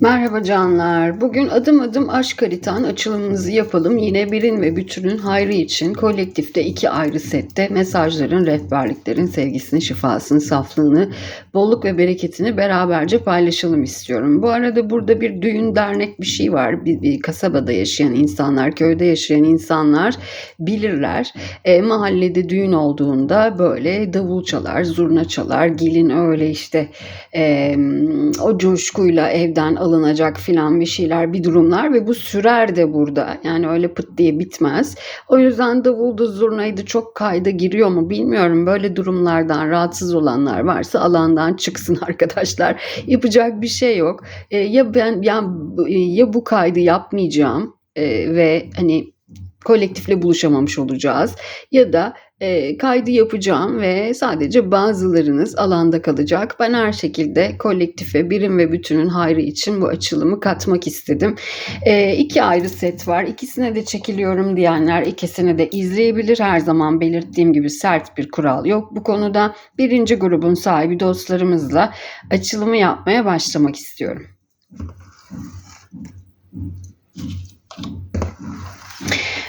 Merhaba canlar. Bugün adım adım aşk haritan açılımımızı yapalım. Yine birin ve bütünün hayrı için kolektifte iki ayrı sette mesajların, rehberliklerin, sevgisini, şifasını, saflığını, bolluk ve bereketini beraberce paylaşalım istiyorum. Bu arada burada bir düğün dernek bir şey var. Bir, bir kasabada yaşayan insanlar, köyde yaşayan insanlar bilirler. E, mahallede düğün olduğunda böyle davul çalar, zurna çalar, gelin öyle işte e, o coşkuyla evden alınacak filan bir şeyler, bir durumlar ve bu sürer de burada. Yani öyle pıt diye bitmez. O yüzden davuldu, zurnaydı çok kayda giriyor mu bilmiyorum. Böyle durumlardan rahatsız olanlar varsa alandan çıksın arkadaşlar. Yapacak bir şey yok. E, ya ben ya, ya bu kaydı yapmayacağım e, ve hani kolektifle buluşamamış olacağız ya da e, kaydı yapacağım ve sadece bazılarınız alanda kalacak. Ben her şekilde kolektife, birim ve bütünün hayrı için bu açılımı katmak istedim. E, iki ayrı set var. İkisine de çekiliyorum diyenler ikisini de izleyebilir. Her zaman belirttiğim gibi sert bir kural yok. Bu konuda birinci grubun sahibi dostlarımızla açılımı yapmaya başlamak istiyorum.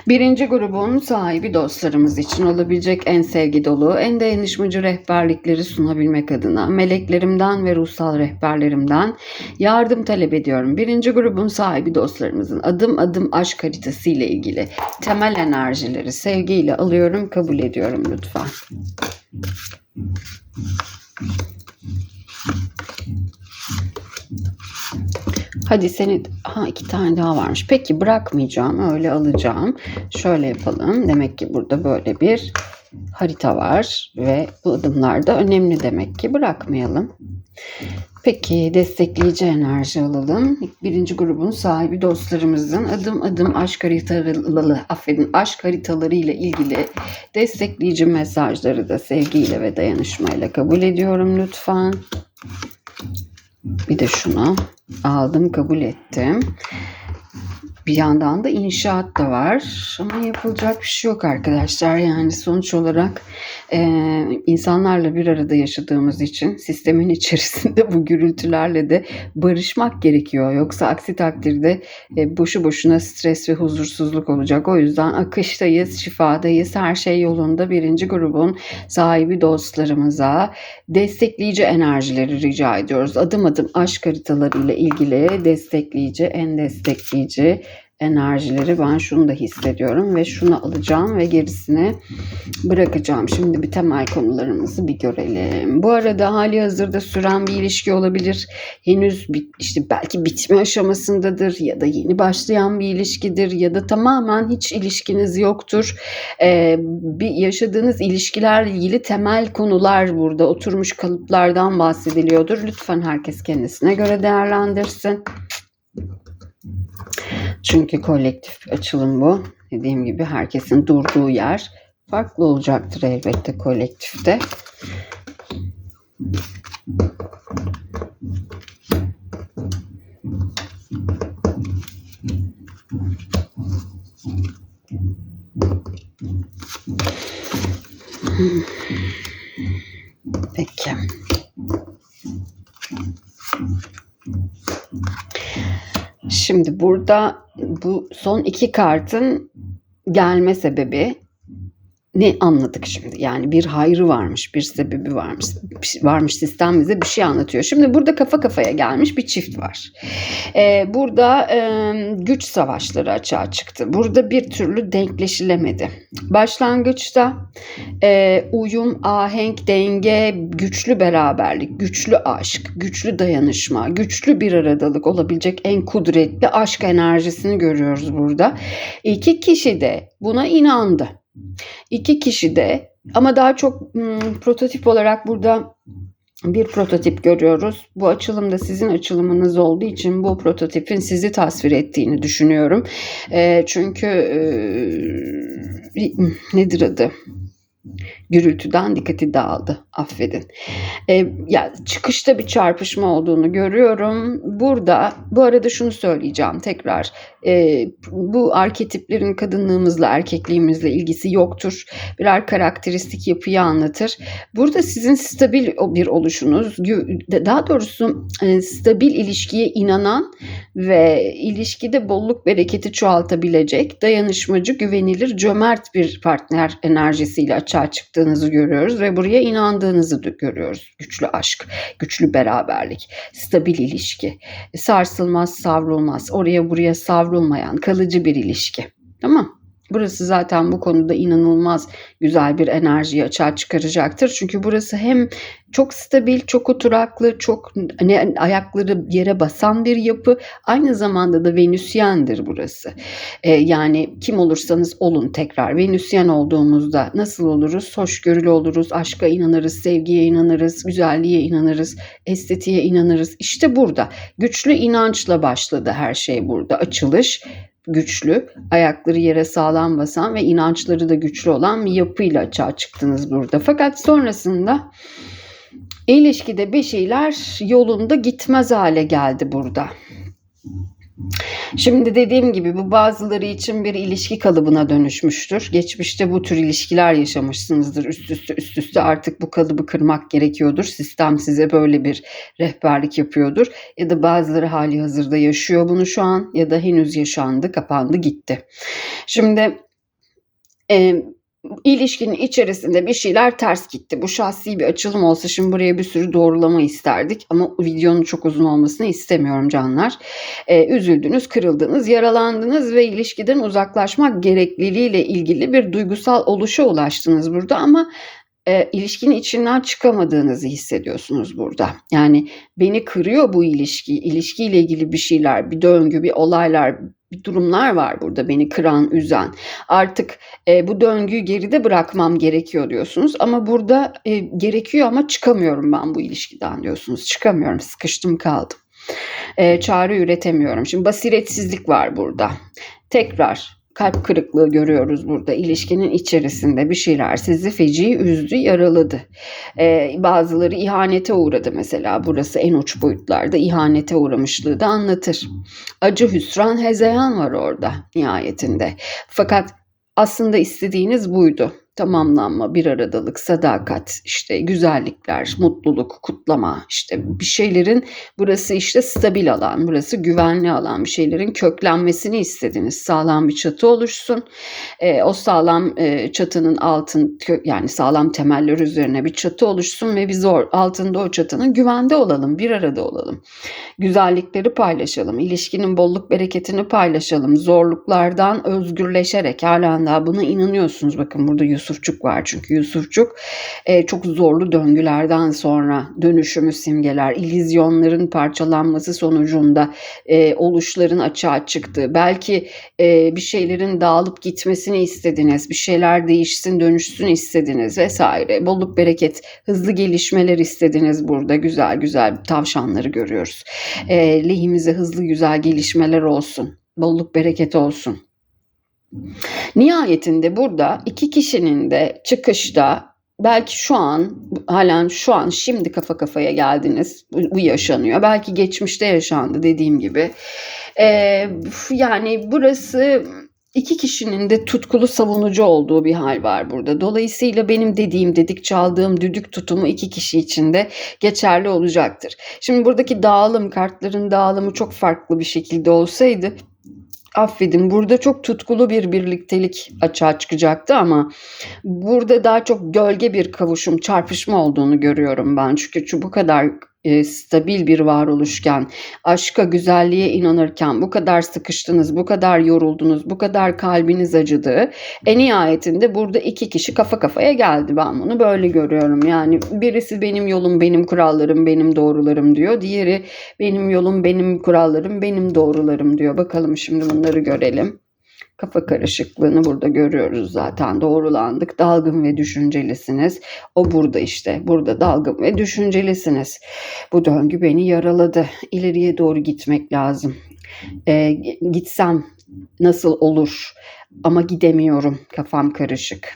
Birinci grubun sahibi dostlarımız için olabilecek en sevgi dolu, en dayanışmacı rehberlikleri sunabilmek adına meleklerimden ve ruhsal rehberlerimden yardım talep ediyorum. Birinci grubun sahibi dostlarımızın adım adım aşk haritası ile ilgili temel enerjileri sevgiyle alıyorum, kabul ediyorum lütfen. Hadi seni ha iki tane daha varmış. Peki bırakmayacağım. Öyle alacağım. Şöyle yapalım. Demek ki burada böyle bir harita var ve bu adımlar da önemli demek ki bırakmayalım. Peki destekleyici enerji alalım. Birinci grubun sahibi dostlarımızın adım adım aşk haritaları, affedin aşk haritaları ile ilgili destekleyici mesajları da sevgiyle ve dayanışmayla kabul ediyorum lütfen. Bir de şunu aldım kabul ettim. Bir yandan da inşaat da var ama yapılacak bir şey yok arkadaşlar. Yani sonuç olarak e, insanlarla bir arada yaşadığımız için sistemin içerisinde bu gürültülerle de barışmak gerekiyor. Yoksa aksi takdirde e, boşu boşuna stres ve huzursuzluk olacak. O yüzden akıştayız, şifadayız, her şey yolunda. Birinci grubun sahibi dostlarımıza destekleyici enerjileri rica ediyoruz. Adım adım aşk haritalarıyla ilgili destekleyici, en destekleyici enerjileri ben şunu da hissediyorum ve şunu alacağım ve gerisini bırakacağım. Şimdi bir temel konularımızı bir görelim. Bu arada hali hazırda süren bir ilişki olabilir. Henüz bit, işte belki bitme aşamasındadır ya da yeni başlayan bir ilişkidir ya da tamamen hiç ilişkiniz yoktur. Ee, bir yaşadığınız ilişkilerle ilgili temel konular burada oturmuş kalıplardan bahsediliyordur. Lütfen herkes kendisine göre değerlendirsin. Çünkü kolektif bir açılım bu. Dediğim gibi herkesin durduğu yer farklı olacaktır elbette kolektifte. Peki. Şimdi burada bu son iki kartın gelme sebebi ne anladık şimdi? Yani bir hayrı varmış, bir sebebi varmış. Varmış sistem bize bir şey anlatıyor. Şimdi burada kafa kafaya gelmiş bir çift var. Ee, burada e, güç savaşları açığa çıktı. Burada bir türlü denkleşilemedi. Başlangıçta e, uyum, ahenk, denge, güçlü beraberlik, güçlü aşk, güçlü dayanışma, güçlü bir aradalık olabilecek en kudretli aşk enerjisini görüyoruz burada. İki kişi de buna inandı. İki kişi de ama daha çok hmm, prototip olarak burada bir prototip görüyoruz. Bu açılımda sizin açılımınız olduğu için bu prototipin sizi tasvir ettiğini düşünüyorum. E, çünkü e, nedir adı? Gürültüden dikkati dağıldı. Affedin. E, ya çıkışta bir çarpışma olduğunu görüyorum. Burada bu arada şunu söyleyeceğim tekrar. E, bu arketiplerin kadınlığımızla erkekliğimizle ilgisi yoktur. Birer karakteristik yapıyı anlatır. Burada sizin stabil bir oluşunuz, daha doğrusu e, stabil ilişkiye inanan ve ilişkide bolluk bereketi çoğaltabilecek, dayanışmacı, güvenilir, cömert bir partner enerjisiyle açığa çıktığınızı görüyoruz ve buraya inandığınızı görüyoruz. Güçlü aşk, güçlü beraberlik, stabil ilişki, sarsılmaz, savrulmaz, oraya buraya savrulmayan kalıcı bir ilişki. Tamam Burası zaten bu konuda inanılmaz güzel bir enerji açığa çıkaracaktır. Çünkü burası hem çok stabil, çok oturaklı, çok hani ayakları yere basan bir yapı. Aynı zamanda da Venüsyendir burası. Ee, yani kim olursanız olun tekrar. Venüsyen olduğumuzda nasıl oluruz? Hoşgörülü oluruz, aşka inanırız, sevgiye inanırız, güzelliğe inanırız, estetiğe inanırız. İşte burada güçlü inançla başladı her şey burada. Açılış güçlü, ayakları yere sağlam basan ve inançları da güçlü olan bir yapıyla açığa çıktınız burada. Fakat sonrasında ilişkide bir şeyler yolunda gitmez hale geldi burada. Şimdi dediğim gibi bu bazıları için bir ilişki kalıbına dönüşmüştür. Geçmişte bu tür ilişkiler yaşamışsınızdır. Üst üste üst üste artık bu kalıbı kırmak gerekiyordur. Sistem size böyle bir rehberlik yapıyordur. Ya da bazıları hali hazırda yaşıyor bunu şu an ya da henüz yaşandı, kapandı, gitti. Şimdi e, ilişkinin içerisinde bir şeyler ters gitti. Bu şahsi bir açılım olsa şimdi buraya bir sürü doğrulama isterdik ama videonun çok uzun olmasını istemiyorum canlar. Ee, üzüldünüz, kırıldınız, yaralandınız ve ilişkiden uzaklaşmak gerekliliğiyle ilgili bir duygusal oluşa ulaştınız burada ama e, ilişkinin içinden çıkamadığınızı hissediyorsunuz burada. Yani beni kırıyor bu ilişki, ilişkiyle ilgili bir şeyler, bir döngü, bir olaylar, bir durumlar var burada beni kıran, üzen. Artık e, bu döngüyü geride bırakmam gerekiyor diyorsunuz ama burada e, gerekiyor ama çıkamıyorum ben bu ilişkiden diyorsunuz. Çıkamıyorum, sıkıştım kaldım. E, çare üretemiyorum. Şimdi basiretsizlik var burada. Tekrar kalp kırıklığı görüyoruz burada. İlişkinin içerisinde bir şeyler sizi feci üzdü, yaraladı. Ee, bazıları ihanete uğradı mesela. Burası en uç boyutlarda ihanete uğramışlığı da anlatır. Acı, hüsran, hezeyan var orada nihayetinde. Fakat aslında istediğiniz buydu tamamlanma, bir aradalık, sadakat, işte güzellikler, mutluluk, kutlama, işte bir şeylerin burası işte stabil alan, burası güvenli alan, bir şeylerin köklenmesini istediniz. Sağlam bir çatı oluşsun. E, o sağlam e, çatının altın yani sağlam temeller üzerine bir çatı oluşsun ve biz or, altında o çatının güvende olalım, bir arada olalım. Güzellikleri paylaşalım, ilişkinin bolluk bereketini paylaşalım. Zorluklardan özgürleşerek halen daha buna inanıyorsunuz. Bakın burada Yusuf Yusufçuk var çünkü Yusufçuk e, çok zorlu döngülerden sonra dönüşümü simgeler, ilizyonların parçalanması sonucunda e, oluşların açığa çıktığı, belki e, bir şeylerin dağılıp gitmesini istediniz, bir şeyler değişsin, dönüşsün istediniz vesaire. Bolluk bereket, hızlı gelişmeler istediniz burada. Güzel güzel tavşanları görüyoruz. E, lehimize hızlı güzel gelişmeler olsun. Bolluk bereket olsun. Nihayetinde burada iki kişinin de çıkışta belki şu an halen şu an şimdi kafa kafaya geldiniz bu, yaşanıyor belki geçmişte yaşandı dediğim gibi ee, yani burası iki kişinin de tutkulu savunucu olduğu bir hal var burada. Dolayısıyla benim dediğim, dedik çaldığım düdük tutumu iki kişi için de geçerli olacaktır. Şimdi buradaki dağılım, kartların dağılımı çok farklı bir şekilde olsaydı affedin burada çok tutkulu bir birliktelik açığa çıkacaktı ama burada daha çok gölge bir kavuşum, çarpışma olduğunu görüyorum ben. Çünkü bu kadar e, stabil bir varoluşken, aşka, güzelliğe inanırken bu kadar sıkıştınız, bu kadar yoruldunuz, bu kadar kalbiniz acıdı. En nihayetinde burada iki kişi kafa kafaya geldi. Ben bunu böyle görüyorum. Yani birisi benim yolum, benim kurallarım, benim doğrularım diyor. Diğeri benim yolum, benim kurallarım, benim doğrularım diyor. Bakalım şimdi bunları görelim. Kafa karışıklığını burada görüyoruz zaten. Doğrulandık. Dalgın ve düşüncelisiniz. O burada işte. Burada dalgın ve düşüncelisiniz. Bu döngü beni yaraladı. İleriye doğru gitmek lazım. Ee, gitsem nasıl olur? Ama gidemiyorum. Kafam karışık.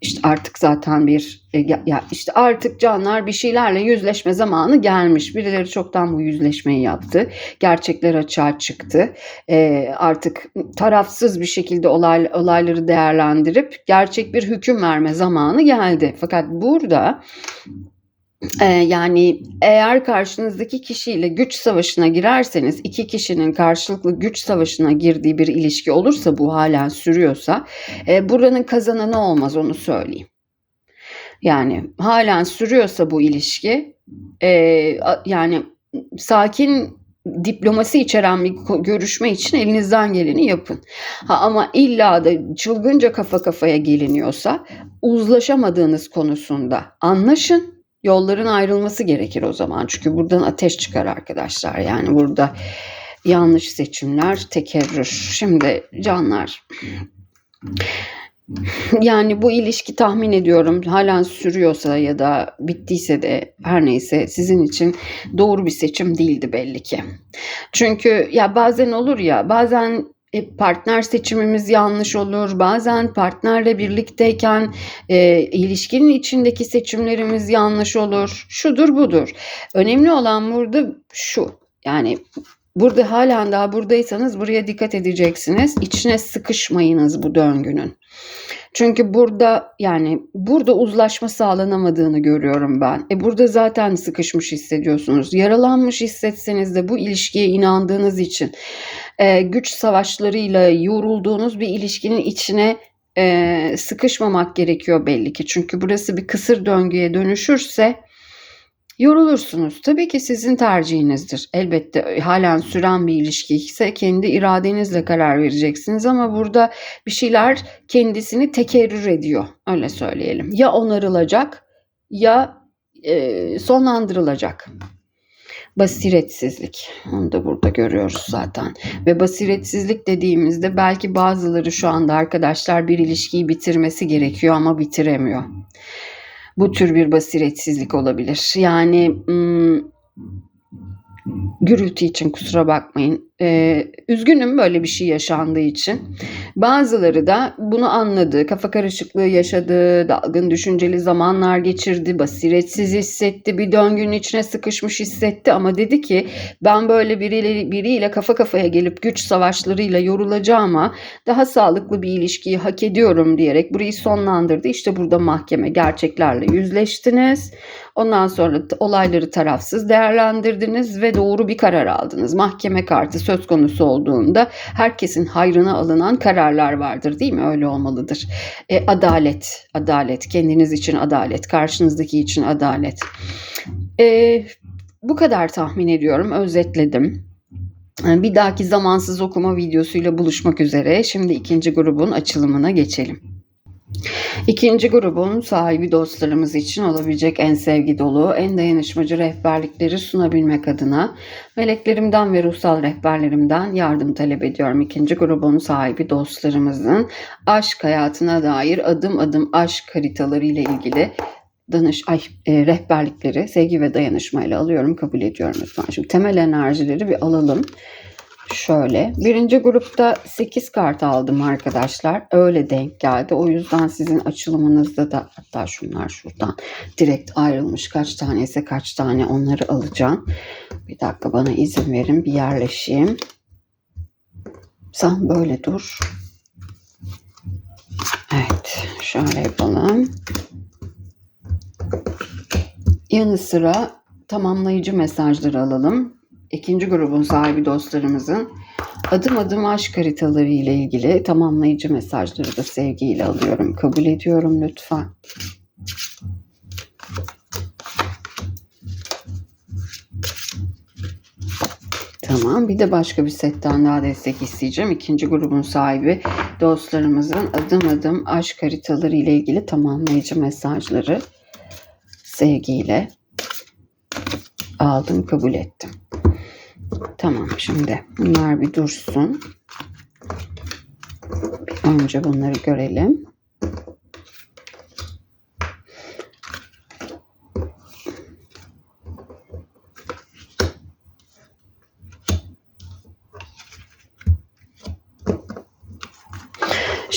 İşte artık zaten bir e, ya, işte artık canlar bir şeylerle yüzleşme zamanı gelmiş. Birileri çoktan bu yüzleşmeyi yaptı. Gerçekler açığa çıktı. E, artık tarafsız bir şekilde olay, olayları değerlendirip gerçek bir hüküm verme zamanı geldi. Fakat burada ee, yani eğer karşınızdaki kişiyle güç savaşına girerseniz iki kişinin karşılıklı güç savaşına girdiği bir ilişki olursa bu halen sürüyorsa e, buranın kazananı olmaz onu söyleyeyim. Yani halen sürüyorsa bu ilişki e, yani sakin diplomasi içeren bir görüşme için elinizden geleni yapın. Ha, ama illa da çılgınca kafa kafaya geliniyorsa uzlaşamadığınız konusunda anlaşın yolların ayrılması gerekir o zaman. Çünkü buradan ateş çıkar arkadaşlar. Yani burada yanlış seçimler, tekerrür. Şimdi canlar yani bu ilişki tahmin ediyorum halen sürüyorsa ya da bittiyse de her neyse sizin için doğru bir seçim değildi belli ki. Çünkü ya bazen olur ya bazen partner seçimimiz yanlış olur. Bazen partnerle birlikteyken e, ilişkinin içindeki seçimlerimiz yanlış olur. Şudur budur. Önemli olan burada şu. Yani burada halen daha buradaysanız buraya dikkat edeceksiniz. İçine sıkışmayınız bu döngünün. Çünkü burada yani burada uzlaşma sağlanamadığını görüyorum ben. E burada zaten sıkışmış hissediyorsunuz. Yaralanmış hissetseniz de bu ilişkiye inandığınız için e, güç savaşlarıyla yorulduğunuz bir ilişkinin içine e, sıkışmamak gerekiyor belli ki. Çünkü burası bir kısır döngüye dönüşürse yorulursunuz. Tabii ki sizin tercihinizdir. Elbette halen süren bir ilişki ise kendi iradenizle karar vereceksiniz ama burada bir şeyler kendisini tekerrür ediyor. Öyle söyleyelim. Ya onarılacak ya e, sonlandırılacak. Basiretsizlik. Onu da burada görüyoruz zaten. Ve basiretsizlik dediğimizde belki bazıları şu anda arkadaşlar bir ilişkiyi bitirmesi gerekiyor ama bitiremiyor. Bu tür bir basiretsizlik olabilir. Yani ım, gürültü için kusura bakmayın. Ee, üzgünüm böyle bir şey yaşandığı için. Bazıları da bunu anladı, kafa karışıklığı yaşadı, dalgın düşünceli zamanlar geçirdi, basiretsiz hissetti, bir döngünün içine sıkışmış hissetti ama dedi ki ben böyle biriyle, biriyle kafa kafaya gelip güç savaşlarıyla yorulacağıma daha sağlıklı bir ilişkiyi hak ediyorum diyerek burayı sonlandırdı. İşte burada mahkeme gerçeklerle yüzleştiniz. Ondan sonra olayları tarafsız değerlendirdiniz ve doğru bir karar aldınız. Mahkeme kartı söz konusu olduğunda herkesin hayrına alınan kararlar vardır değil mi? Öyle olmalıdır. E, adalet, adalet, kendiniz için adalet, karşınızdaki için adalet. E, bu kadar tahmin ediyorum, özetledim. E, bir dahaki zamansız okuma videosuyla buluşmak üzere. Şimdi ikinci grubun açılımına geçelim. İkinci grubun sahibi dostlarımız için olabilecek en sevgi dolu, en dayanışmacı rehberlikleri sunabilmek adına meleklerimden ve ruhsal rehberlerimden yardım talep ediyorum. İkinci grubun sahibi dostlarımızın aşk hayatına dair adım adım aşk haritaları ile ilgili danış ay e, rehberlikleri sevgi ve dayanışmayla alıyorum kabul ediyorum lütfen. Şimdi temel enerjileri bir alalım. Şöyle birinci grupta 8 kart aldım arkadaşlar. Öyle denk geldi. O yüzden sizin açılımınızda da hatta şunlar şuradan direkt ayrılmış. Kaç tane ise kaç tane onları alacağım. Bir dakika bana izin verin bir yerleşeyim. Sen böyle dur. Evet şöyle yapalım. Yanı sıra tamamlayıcı mesajları alalım ikinci grubun sahibi dostlarımızın adım adım aşk haritaları ile ilgili tamamlayıcı mesajları da sevgiyle alıyorum. Kabul ediyorum lütfen. Tamam. Bir de başka bir setten daha destek isteyeceğim. İkinci grubun sahibi dostlarımızın adım adım aşk haritaları ile ilgili tamamlayıcı mesajları sevgiyle aldım, kabul ettim. Tamam şimdi bunlar bir dursun. Önce bunları görelim.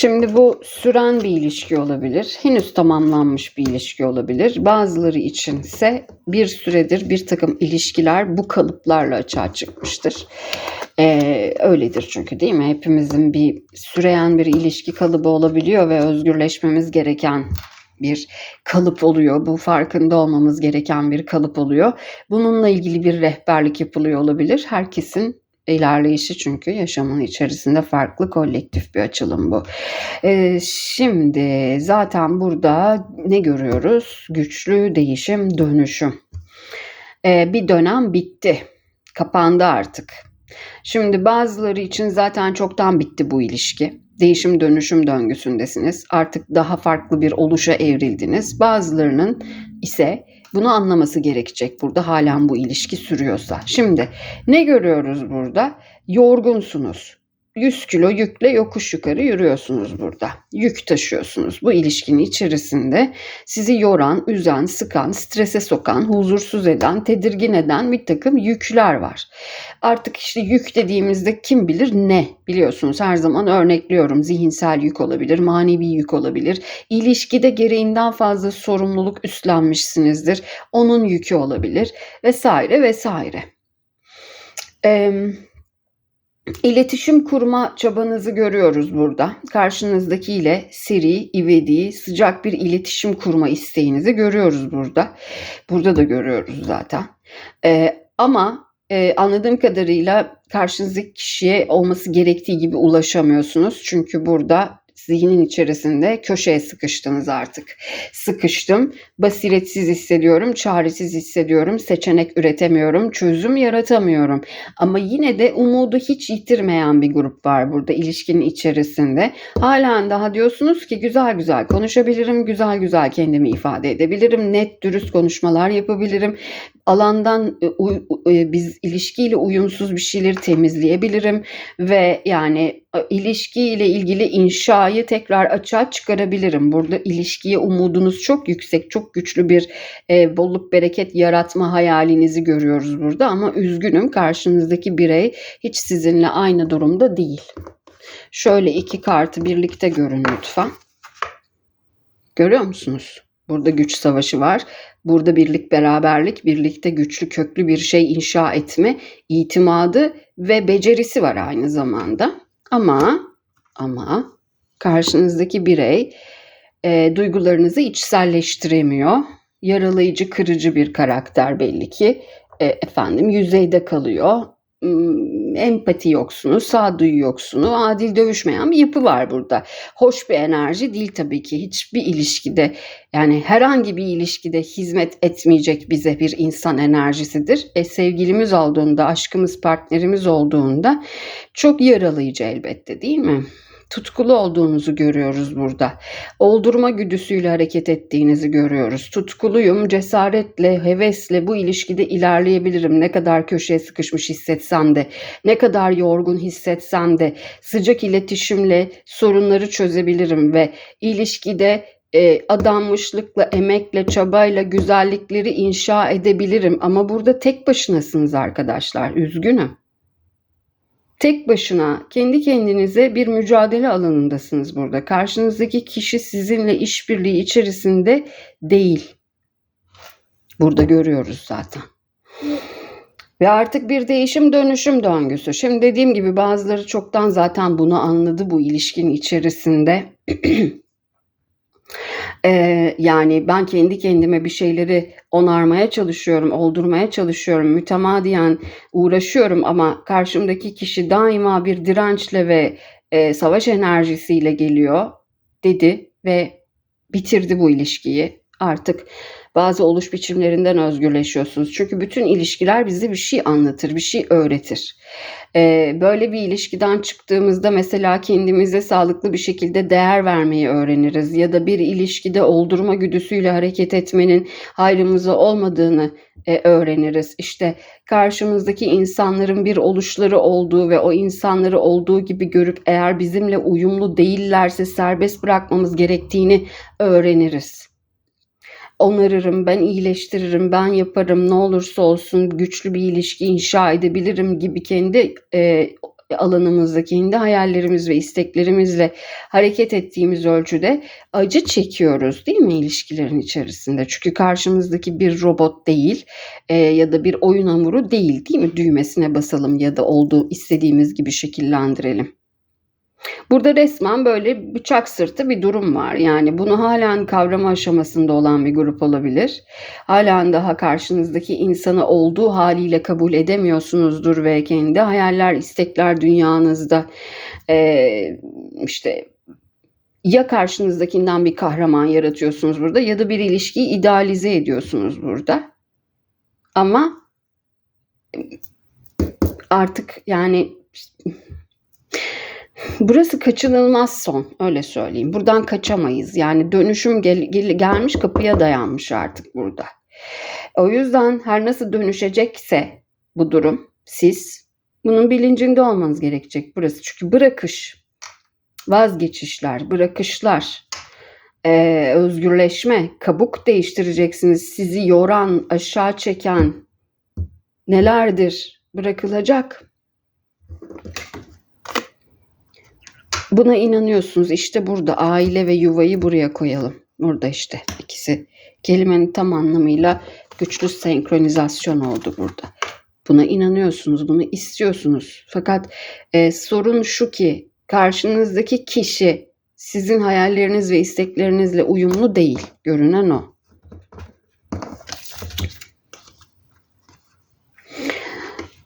Şimdi bu süren bir ilişki olabilir. Henüz tamamlanmış bir ilişki olabilir. Bazıları içinse bir süredir bir takım ilişkiler bu kalıplarla açığa çıkmıştır. Ee, öyledir çünkü değil mi? Hepimizin bir süreyen bir ilişki kalıbı olabiliyor ve özgürleşmemiz gereken bir kalıp oluyor. Bu farkında olmamız gereken bir kalıp oluyor. Bununla ilgili bir rehberlik yapılıyor olabilir. Herkesin ilerleyişi çünkü yaşamın içerisinde farklı kolektif bir açılım bu. Ee, şimdi zaten burada ne görüyoruz? Güçlü değişim, dönüşüm. Ee, bir dönem bitti. Kapandı artık. Şimdi bazıları için zaten çoktan bitti bu ilişki. Değişim dönüşüm döngüsündesiniz. Artık daha farklı bir oluşa evrildiniz. Bazılarının ise bunu anlaması gerekecek burada halen bu ilişki sürüyorsa. Şimdi ne görüyoruz burada? Yorgunsunuz. 100 kilo yükle yokuş yukarı yürüyorsunuz burada. Yük taşıyorsunuz. Bu ilişkinin içerisinde sizi yoran, üzen, sıkan, strese sokan, huzursuz eden, tedirgin eden bir takım yükler var. Artık işte yük dediğimizde kim bilir ne biliyorsunuz her zaman örnekliyorum. Zihinsel yük olabilir, manevi yük olabilir. İlişkide gereğinden fazla sorumluluk üstlenmişsinizdir. Onun yükü olabilir vesaire vesaire. Eee İletişim kurma çabanızı görüyoruz burada. Karşınızdakiyle seri, ivedi, sıcak bir iletişim kurma isteğinizi görüyoruz burada. Burada da görüyoruz zaten. Ee, ama e, anladığım kadarıyla karşınızdaki kişiye olması gerektiği gibi ulaşamıyorsunuz. Çünkü burada zihnin içerisinde köşeye sıkıştınız artık. Sıkıştım, basiretsiz hissediyorum, çaresiz hissediyorum, seçenek üretemiyorum, çözüm yaratamıyorum. Ama yine de umudu hiç yitirmeyen bir grup var burada ilişkinin içerisinde. Halen daha diyorsunuz ki güzel güzel konuşabilirim, güzel güzel kendimi ifade edebilirim, net dürüst konuşmalar yapabilirim. Alandan e, e, biz ilişkiyle uyumsuz bir şeyleri temizleyebilirim ve yani ilişkiyle ilgili inşayı tekrar açığa çıkarabilirim. Burada ilişkiye umudunuz çok yüksek, çok güçlü bir e, bolluk bereket yaratma hayalinizi görüyoruz burada ama üzgünüm karşınızdaki birey hiç sizinle aynı durumda değil. Şöyle iki kartı birlikte görün lütfen. Görüyor musunuz? Burada güç savaşı var. Burada birlik, beraberlik, birlikte güçlü, köklü bir şey inşa etme, itimadı ve becerisi var aynı zamanda. Ama ama karşınızdaki birey e, duygularınızı içselleştiremiyor. Yaralayıcı, kırıcı bir karakter belli ki. E, efendim yüzeyde kalıyor. Empati yoksunu, sağduyu yoksunu, adil dövüşmeyen bir yapı var burada. Hoş bir enerji değil tabii ki. Hiçbir ilişkide yani herhangi bir ilişkide hizmet etmeyecek bize bir insan enerjisidir. E, sevgilimiz olduğunda, aşkımız, partnerimiz olduğunda çok yaralayıcı elbette değil mi? Tutkulu olduğunuzu görüyoruz burada. Oldurma güdüsüyle hareket ettiğinizi görüyoruz. Tutkuluyum, cesaretle, hevesle bu ilişkide ilerleyebilirim. Ne kadar köşeye sıkışmış hissetsem de, ne kadar yorgun hissetsem de sıcak iletişimle sorunları çözebilirim ve ilişkide e, adanmışlıkla, emekle, çabayla güzellikleri inşa edebilirim. Ama burada tek başınasınız arkadaşlar. Üzgünüm. Tek başına kendi kendinize bir mücadele alanındasınız burada. Karşınızdaki kişi sizinle işbirliği içerisinde değil. Burada görüyoruz zaten. Ve artık bir değişim dönüşüm döngüsü. Şimdi dediğim gibi bazıları çoktan zaten bunu anladı bu ilişkin içerisinde. Ee, yani ben kendi kendime bir şeyleri onarmaya çalışıyorum, oldurmaya çalışıyorum, mütemadiyen uğraşıyorum ama karşımdaki kişi daima bir dirençle ve e, savaş enerjisiyle geliyor dedi ve bitirdi bu ilişkiyi. Artık bazı oluş biçimlerinden özgürleşiyorsunuz. Çünkü bütün ilişkiler bize bir şey anlatır, bir şey öğretir. Ee, böyle bir ilişkiden çıktığımızda mesela kendimize sağlıklı bir şekilde değer vermeyi öğreniriz. Ya da bir ilişkide oldurma güdüsüyle hareket etmenin hayrımıza olmadığını e, öğreniriz. İşte karşımızdaki insanların bir oluşları olduğu ve o insanları olduğu gibi görüp eğer bizimle uyumlu değillerse serbest bırakmamız gerektiğini öğreniriz onarırım, ben iyileştiririm, ben yaparım, ne olursa olsun güçlü bir ilişki inşa edebilirim gibi kendi e, alanımızdaki kendi hayallerimiz ve isteklerimizle hareket ettiğimiz ölçüde acı çekiyoruz değil mi ilişkilerin içerisinde? Çünkü karşımızdaki bir robot değil e, ya da bir oyun hamuru değil değil mi? Düğmesine basalım ya da olduğu istediğimiz gibi şekillendirelim. Burada resmen böyle bıçak sırtı bir durum var. Yani bunu halen kavrama aşamasında olan bir grup olabilir. Halen daha karşınızdaki insanı olduğu haliyle kabul edemiyorsunuzdur ve kendi hayaller, istekler dünyanızda e, işte ya karşınızdakinden bir kahraman yaratıyorsunuz burada ya da bir ilişkiyi idealize ediyorsunuz burada. Ama artık yani Burası kaçınılmaz son, öyle söyleyeyim. Buradan kaçamayız. Yani dönüşüm gel, gel, gelmiş kapıya dayanmış artık burada. O yüzden her nasıl dönüşecekse bu durum, siz bunun bilincinde olmanız gerekecek burası. Çünkü bırakış, vazgeçişler, bırakışlar, ee, özgürleşme, kabuk değiştireceksiniz. Sizi yoran, aşağı çeken nelerdir bırakılacak. Buna inanıyorsunuz. İşte burada aile ve yuvayı buraya koyalım. Burada işte ikisi kelimenin tam anlamıyla güçlü senkronizasyon oldu burada. Buna inanıyorsunuz, bunu istiyorsunuz. Fakat e, sorun şu ki karşınızdaki kişi sizin hayalleriniz ve isteklerinizle uyumlu değil. Görünen o.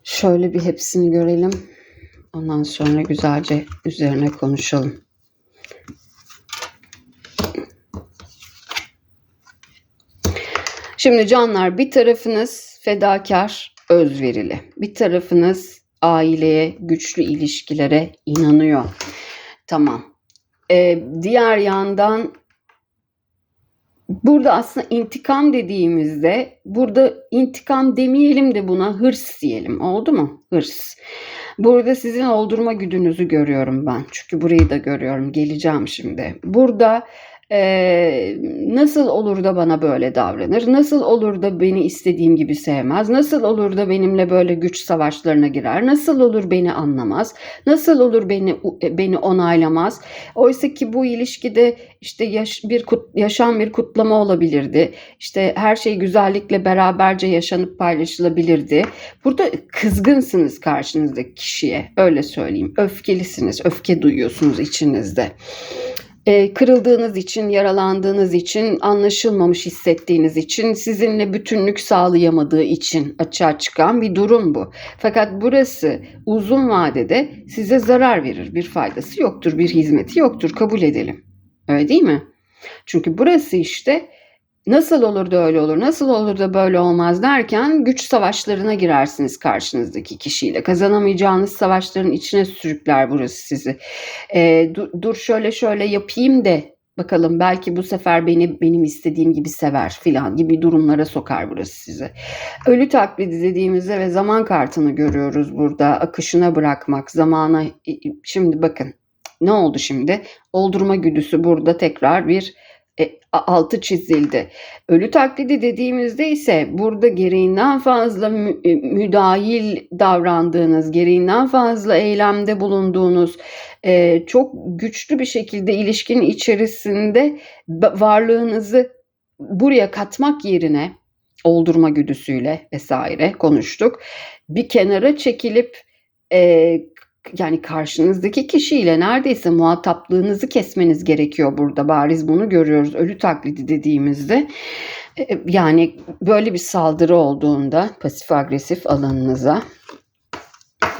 Şöyle bir hepsini görelim. Ondan sonra güzelce üzerine konuşalım. Şimdi canlar bir tarafınız fedakar, özverili. Bir tarafınız aileye, güçlü ilişkilere inanıyor. Tamam. Ee, diğer yandan burada aslında intikam dediğimizde burada intikam demeyelim de buna hırs diyelim. Oldu mu? Hırs. Burada sizin oldurma güdünüzü görüyorum ben. Çünkü burayı da görüyorum. Geleceğim şimdi. Burada ee, nasıl olur da bana böyle davranır? Nasıl olur da beni istediğim gibi sevmez? Nasıl olur da benimle böyle güç savaşlarına girer? Nasıl olur beni anlamaz? Nasıl olur beni beni onaylamaz? Oysa ki bu ilişkide işte yaş, bir kut, yaşam bir kutlama olabilirdi. İşte her şey güzellikle beraberce yaşanıp paylaşılabilirdi. Burada kızgınsınız karşınızdaki kişiye. Öyle söyleyeyim. Öfkelisiniz. Öfke duyuyorsunuz içinizde e, kırıldığınız için, yaralandığınız için, anlaşılmamış hissettiğiniz için, sizinle bütünlük sağlayamadığı için açığa çıkan bir durum bu. Fakat burası uzun vadede size zarar verir. Bir faydası yoktur, bir hizmeti yoktur. Kabul edelim. Öyle değil mi? Çünkü burası işte Nasıl olur da öyle olur, nasıl olur da böyle olmaz derken güç savaşlarına girersiniz karşınızdaki kişiyle. Kazanamayacağınız savaşların içine sürükler burası sizi. E, dur, dur şöyle şöyle yapayım de bakalım belki bu sefer beni benim istediğim gibi sever filan gibi durumlara sokar burası sizi. Ölü taklidi dediğimizde ve zaman kartını görüyoruz burada. Akışına bırakmak, zamana şimdi bakın ne oldu şimdi? Oldurma güdüsü burada tekrar bir altı çizildi. Ölü taklidi dediğimizde ise burada gereğinden fazla e, müdahil davrandığınız, gereğinden fazla eylemde bulunduğunuz, e, çok güçlü bir şekilde ilişkinin içerisinde varlığınızı buraya katmak yerine oldurma güdüsüyle vesaire konuştuk. Bir kenara çekilip e, yani karşınızdaki kişiyle neredeyse muhataplığınızı kesmeniz gerekiyor burada. Bariz bunu görüyoruz ölü taklidi dediğimizde. E, yani böyle bir saldırı olduğunda pasif agresif alanınıza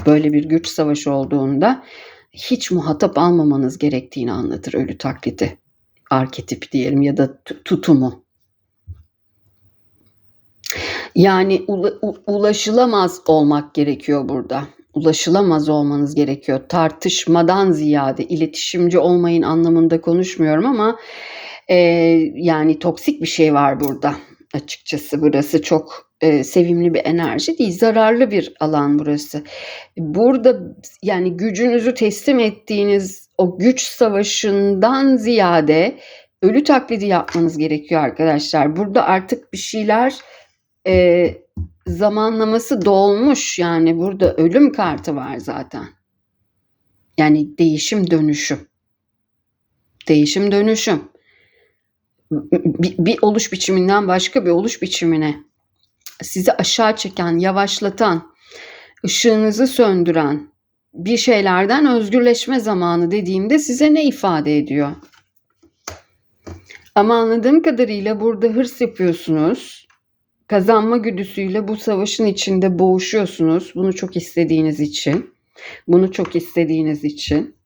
böyle bir güç savaşı olduğunda hiç muhatap almamanız gerektiğini anlatır ölü taklidi. Arketip diyelim ya da tutumu. Yani ulaşılamaz olmak gerekiyor burada ulaşılamaz olmanız gerekiyor. Tartışmadan ziyade iletişimci olmayın anlamında konuşmuyorum ama e, yani toksik bir şey var burada açıkçası. Burası çok e, sevimli bir enerji değil, zararlı bir alan burası. Burada yani gücünüzü teslim ettiğiniz o güç savaşından ziyade ölü taklidi yapmanız gerekiyor arkadaşlar. Burada artık bir şeyler e, zamanlaması dolmuş yani burada ölüm kartı var zaten. Yani değişim dönüşüm. Değişim dönüşüm. Bir, bir oluş biçiminden başka bir oluş biçimine sizi aşağı çeken, yavaşlatan, ışığınızı söndüren bir şeylerden özgürleşme zamanı dediğimde size ne ifade ediyor? Ama anladığım kadarıyla burada hırs yapıyorsunuz. Kazanma güdüsüyle bu savaşın içinde boğuşuyorsunuz. Bunu çok istediğiniz için. Bunu çok istediğiniz için.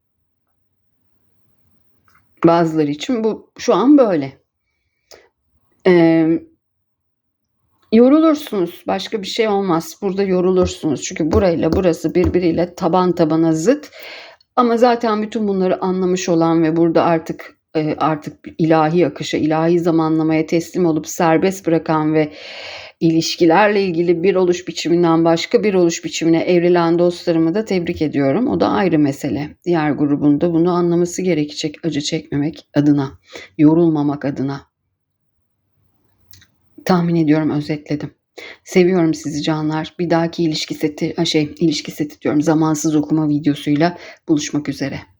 Bazıları için bu şu an böyle. Ee, yorulursunuz. Başka bir şey olmaz. Burada yorulursunuz. Çünkü burayla burası birbiriyle taban tabana zıt. Ama zaten bütün bunları anlamış olan ve burada artık artık ilahi akışa, ilahi zamanlamaya teslim olup serbest bırakan ve ilişkilerle ilgili bir oluş biçiminden başka bir oluş biçimine evrilen dostlarımı da tebrik ediyorum. O da ayrı mesele. Diğer grubunda bunu anlaması gerekecek acı çekmemek adına, yorulmamak adına. Tahmin ediyorum özetledim. Seviyorum sizi canlar. Bir dahaki ilişki seti, şey ilişki seti diyorum zamansız okuma videosuyla buluşmak üzere.